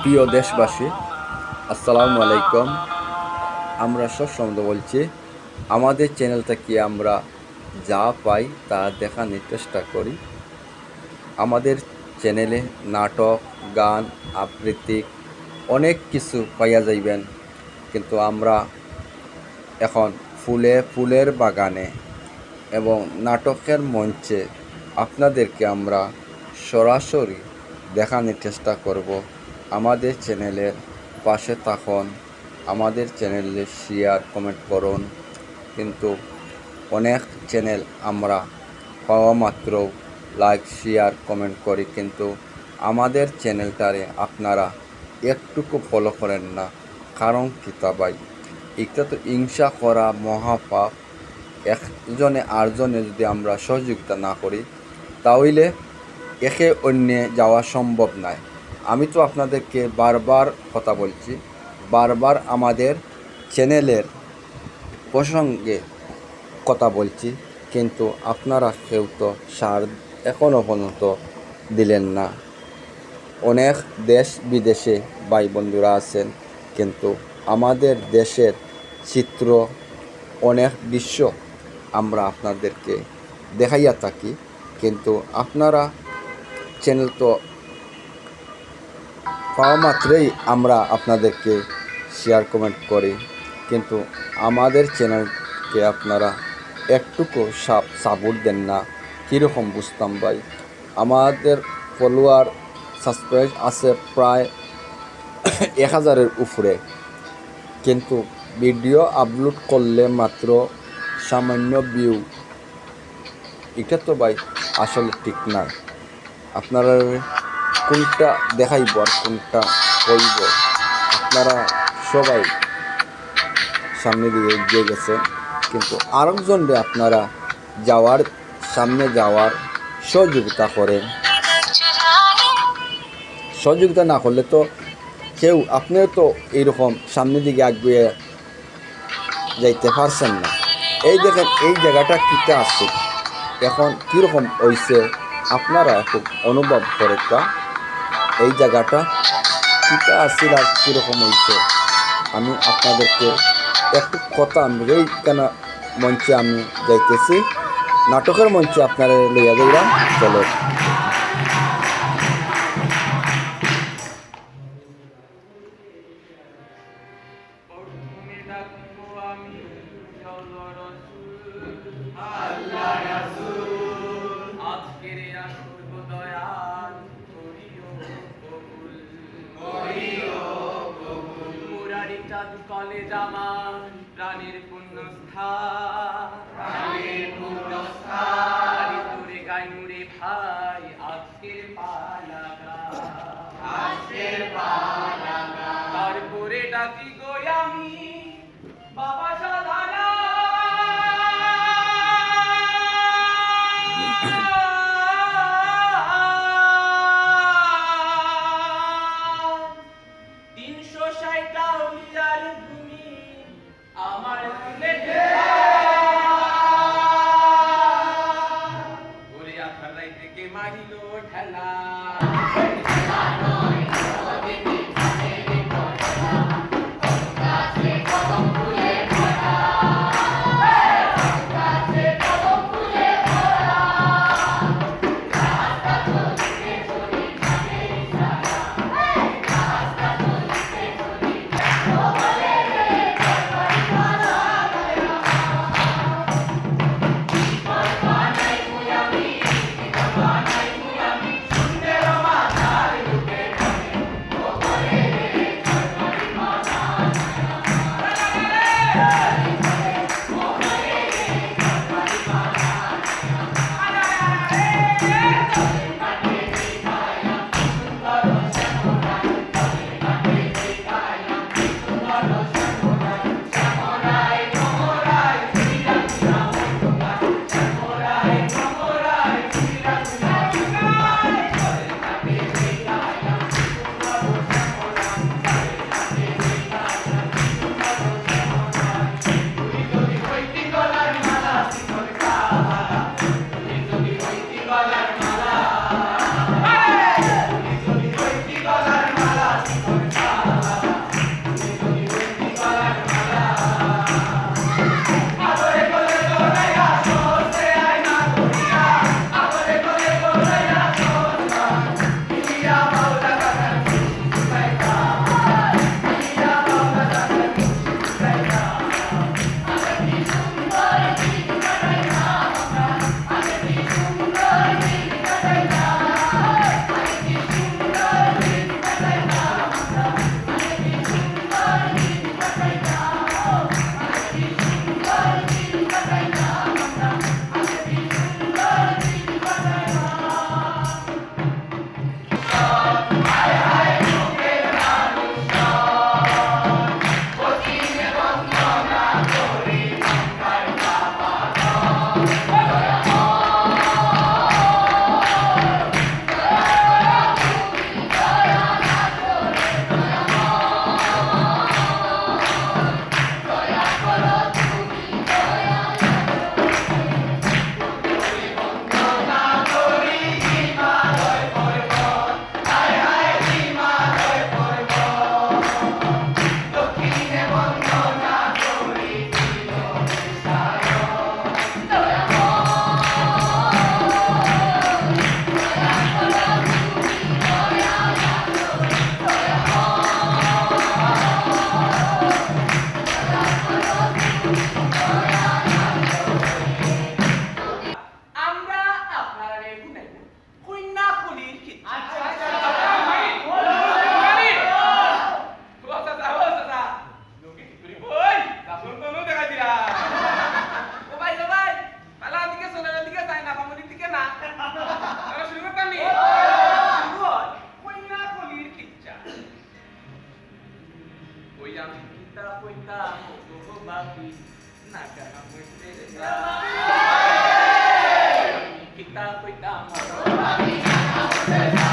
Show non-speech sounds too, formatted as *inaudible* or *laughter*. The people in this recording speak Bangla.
প্রিয় দেশবাসী, আসসালামু আলাইকুম। আমরা সব সবসময় বলছি, আমাদের চ্যানেল থেকে আমরা যা পাই তা দেখানোর চেষ্টা করি। আমাদের চ্যানেলে নাটক, গান, আবৃত্তি অনেক কিছু পাইয়া যাইবেন। কিন্তু আমরা এখন ফুলে ফুলের বাগানে এবং নাটকের মঞ্চে আপনাদেরকে আমরা সরাসরি দেখানোর চেষ্টা করব আমাদের চ্যানেলের পাশে থাকুন, আমাদের চ্যানেলে শেয়ার কমেন্ট করুন। কিন্তু অনেক চ্যানেল আমরা পাওয়া মাত্র লাইক শেয়ার কমেন্ট করি, কিন্তু আমাদের চ্যানেলটারে আপনারা একটুকু ফলো করেন না। কারণ কিতাবাই এটা তো হিংসা করা মহাপাপ। একজনে আটজনে যদি আমরা সহযোগিতা না করি তাহলে একে অন্যে যাওয়া সম্ভব নয়। আমি তো আপনাদেরকে বারবার কথা বলছি, বারবার আমাদের চ্যানেলের প্রসঙ্গে কথা বলছি, কিন্তু আপনারা কেউ তো সার এখনও পর্যন্ত দিলেন না। অনেক দেশ বিদেশে ভাই বন্ধুরা আছেন, কিন্তু আমাদের দেশের চিত্র অনেক দৃশ্য আমরা আপনাদেরকে দেখাইয়া থাকি। কিন্তু আপনারা চ্যানেল তো পাওয়া মাত্রই আমরা আপনাদেরকে শেয়ার কমেন্ট করি। কিন্তু আমাদের চ্যানেলকে আপনারা একটুকু সাপ সাপোর্ট দেন না। কীরকম বুঝতাম ভাই? আমাদের ফলোয়ার সাবস্ক্রাইব আছে প্রায় *coughs* এক হাজারের উপরে। কিন্তু ভিডিও আপলোড করলে মাত্র সামান্য ভিউ এটা তো ভাই আসলে ঠিক না। আপনারা কোনটা দেখাইব আর কোনটা কইব? আপনারা সবাই সামনে দিকে এগিয়ে গেছে কিন্তু আরেকজনরে আপনারা যাওয়ার, সামনে যাওয়ার সহযোগিতা করেন। সহযোগিতা না করলে তো কেউ, আপনিও তো এইরকম সামনের দিকে আগিয়ে যাইতে পারছেন না। এই দেখেন, এই জায়গাটা কিতে আছে? এখন কীরকম হয়েছে আপনারা একটু অনুভব করে এই জায়গাটা কীটা আসছিল আর কীরকম হয়েছে আমি আপনাদেরকে একটু কথা অনুযায়ী কেন মঞ্চে আমি যাইতেছি? নাটকের মঞ্চে আপনারা লইয়া যাইলাম চলো। মুরারি চাঁদ কলে জামা প্রাণের পুণ্যস্থান তোরে গাই মুরে ভাই আজকের পালাগা। তারপরে ডাকি vogliamo tutta la puntata con Bobby una gara queste le sta che tanto e tanto Bobby una